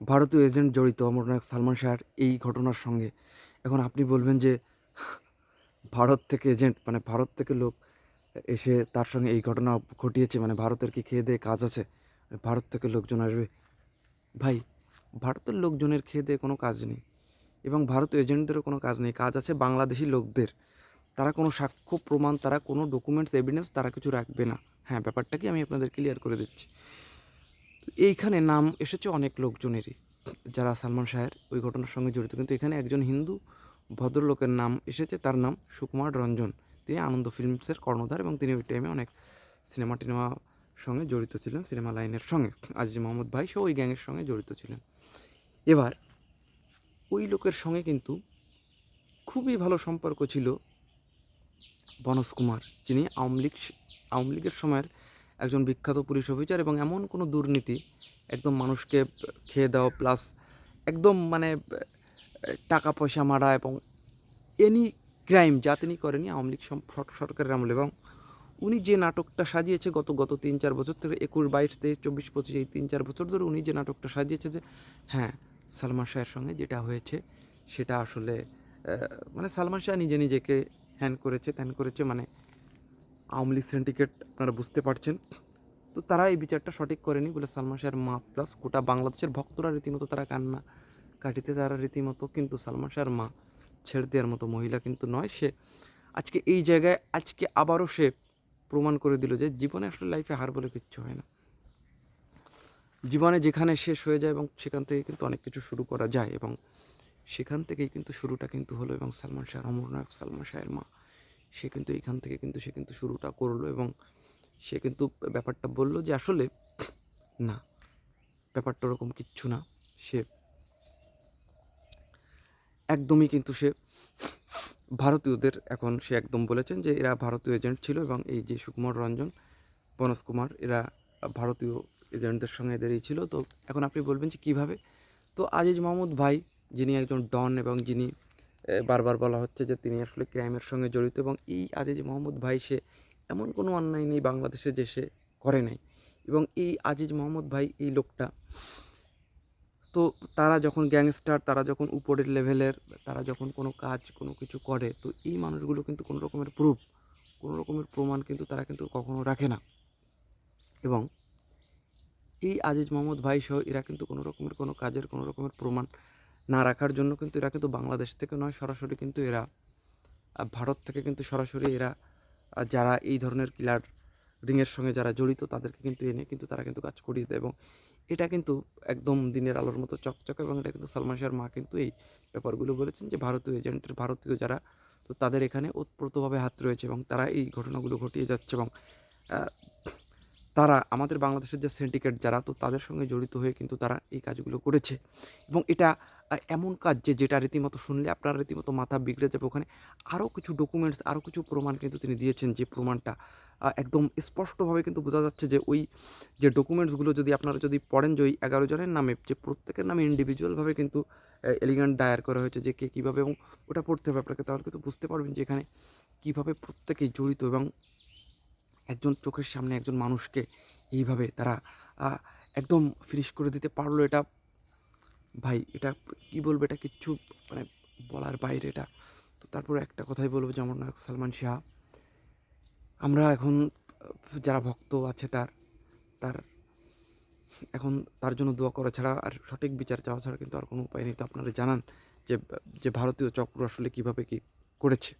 ভারতীয় এজেন্ট জড়িত অমরনায়ক সালমান শাহর এই ঘটনার সঙ্গে। এখন আপনি বলবেন যে, ভারত থেকে এজেন্ট মানে ভারত থেকে লোক এসে তার সঙ্গে এই ঘটনা ঘটিয়েছে মানে ভারতের কি খেয়ে দিয়ে কাজ আছে? ভারত থেকে লোকজন আসবে। ভাই, ভারতের লোকজনের খেয়ে দেয়ে কোনো কাজ নেই। এবং ভারতীয় এজেন্টদেরও কোনো কাজ নেই। কাজ আছে বাংলাদেশি লোকদের। তারা কোনো সাক্ষ্য, প্রমাণ, তারা কোনো ডকুমেন্টস এভিডেন্স তারা কিছু রাখবে না। হ্যাঁ ব্যাপারটা কি আমি আপনাদের ক্লিয়ার করে দিচ্ছি। এইখানে নাম এসেছে অনেক লোকজনেরই। যারা সালমান শাহের ওই ঘটনার সঙ্গে জড়িত। কিন্তু এখানে একজন হিন্দু ভদ্রলোকের নাম এসেছে, তার নাম সুকুমার রঞ্জন। তিনি আনন্দ ফিল্মসের কর্ণধার এবং তিনি ওই টাইমে অনেক সিনেমা টিনেমা সঙ্গে জড়িত ছিলেন, সিনেমা লাইনের সঙ্গে। আজিজ মোহাম্মদ ভাই সহ ওই গ্যাংয়ের সঙ্গে জড়িত ছিলেন। এবার ওই লোকের সঙ্গে কিন্তু খুবই ভালো সম্পর্ক ছিল বনজ কুমার, যিনি আওয়ামী লীগ আওয়ামী লীগের সময়ের একজন বিখ্যাত পুলিশ অফিসার এবং এমন কোনো দুর্নীতি একদম মানুষকে খেয়ে দেওয়া প্লাস একদম মানে টাকা পয়সা মারা এবং এনি ক্রাইম যা তিনি করেনি আওয়ামী লীগ সরকারের আমলে এবং উনি যে নাটকটা সাজিয়েছে গত গত তিন চার বছর থেকে একুশ, বাইশ, তেইশ, চব্বিশ, পঁচিশ, এই তিন চার বছর ধরে উনি যে নাটকটা সাজিয়েছে যে হ্যাঁ সালমান শাহের সঙ্গে যেটা হয়েছে, সেটা আসলে মানে সালমান শাহ নিজে নিজেকে হ্যান করেছে, ত্যান করেছে মানে আওয়ামী লীগ সিন্ডিকেট আপনারা বুঝতে পারছেন। তো তারা এই বিচারটা সঠিক করেনি। বলে সালমান শাহের মা প্লাস গোটা বাংলাদেশের ভক্তরা রীতিমতো তারা কান্না কাটিতে তারা রীতিমতো, কিন্তু সালমান শাহের মা ছেড়ে দেওয়ার মতো মহিলা কিন্তু নয় সে। আজকে এই জায়গায় আজকে আবারও সে প্রমাণ করে দিল যে জীবনে আসলে লাইফে হার বলে কিচ্ছু হয় না। জীবনে যেখানে শেষ হয়ে যায় এবং সেখান থেকে কিন্তু অনেক কিছু শুরু করা যায় এবং সেখান থেকেই কিন্তু শুরুটা কিন্তু হলো এবং সালমান শাহ অমরনায়ক, সালমান শাহের মা। সে কিন্তু এখান থেকে কিন্তু সে কিন্তু শুরুটা করল এবং সে কিন্তু ব্যাপারটা বলল যে আসলে না, ব্যাপারটা ওরকম কিচ্ছু না। সে একদমই কিন্তু সে ভারতীয়দের এখন সে একদম বলেছেন যে এরা ভারতীয় এজেন্ট ছিল এবং এই যে সুকুমার রঞ্জন বনজ কুমার, এরা ভারতীয় এজেন্টদের সঙ্গে এদেরই ছিল। তো এখন আপনি বলবেন যে কীভাবে? তো আজিজ মাহমুদ ভাই, যিনি একজন ডন এবং যিনি বারবার বলা হচ্ছে যে তিনি আসলে ক্রাইমের সঙ্গে জড়িত এবং এই আজিজ মোহাম্মদ ভাই, সে এমন কোনো অন্যায় নেই বাংলাদেশে যে সে করে নাই। এবং এই আজিজ মোহাম্মদ ভাই, এই লোকটা, তো তারা যখন গ্যাংস্টার, তারা যখন উপরের লেভেলের, তারা যখন কোনো কাজ, কোনো কিছু করে, তো এই মানুষগুলো কিন্তু কোনো রকমের প্রুফ, কোনো রকমের প্রমাণ কিন্তু তারা কিন্তু কখনো রাখে না। এবং এই আজিজ মোহাম্মদ ভাই সহ এরা কিন্তু কোনো রকমের কোনো কাজের, কোনো রকমের প্রমাণ না রাখার জন্য কিন্তু এরা কিন্তু বাংলাদেশ থেকে নয়, সরাসরি কিন্তু এরা ভারত থেকে কিন্তু সরাসরি এরা যারা এই ধরনের কিলার রিংয়ের সঙ্গে যারা জড়িত তাদেরকে কিন্তু এনে কিন্তু তারা কিন্তু কাজ করিয়ে দেয় এবং এটা কিন্তু একদম দিনের আলোর মতো চকচকে এবং এটা কিন্তু সালমান শাহর মা কিন্তু এই ব্যাপারগুলো বলেছেন যে ভারতীয় এজেন্টের, ভারতীয় যারা, তো তাদের এখানে ওতপ্রোতভাবে হাত রয়েছে এবং তারা এই ঘটনাগুলো ঘটিয়ে যাচ্ছে এবং তারা আমাদের বাংলাদেশের যে সিন্ডিকেট যারা, তো তাদের সঙ্গে জড়িত হয়ে কিন্তু তারা এই কাজগুলো করেছে এবং এটা এমন কাজ যে, যেটা রীতিমতো শুনলে আপনার রীতিমতো মাথা বিগড়ে যাবে। ওখানে আরও কিছু ডকুমেন্টস আরও কিছু প্রমাণ কিন্তু তিনি দিয়েছেন যে, প্রমাণটা একদম স্পষ্টভাবে কিন্তু বোঝা যাচ্ছে যে, ওই যে ডকুমেন্টসগুলো যদি আপনারা যদি পড়েন যে, ওই এগারো জনের নামে, যে, প্রত্যেকের নামে ইন্ডিভিজুয়ালভাবে কিন্তু এলিগেন্ট দায়ের করা হয়েছে যে, কে কীভাবে এবং ওটা পড়তে হবে আপনাকে, তাহলে কিন্তু বুঝতে পারবেন যে, এখানে কীভাবে প্রত্যেকেই জড়িত এবং একজন চোখের সামনে একজন মানুষকে এইভাবে তারা একদম ফিনিশ করে দিতে পারল। এটা ভাই, এটা কি বলব এটা কিচ্ছু মানে বলার বাইরে এটা। তো তারপর একটা কথাই বলব, যেমন নায়ক সালমান শাহ। আমরা এখন, যারা ভক্ত আছে তার তার এখন তার জন্য দোয়া করা ছাড়া আর সঠিক বিচার চাওয়া ছাড়া কিন্তু আর কোনো উপায় নেই। তো আপনারা জানান যে যে ভারতীয় চক্র আসলে কীভাবে কী করেছে।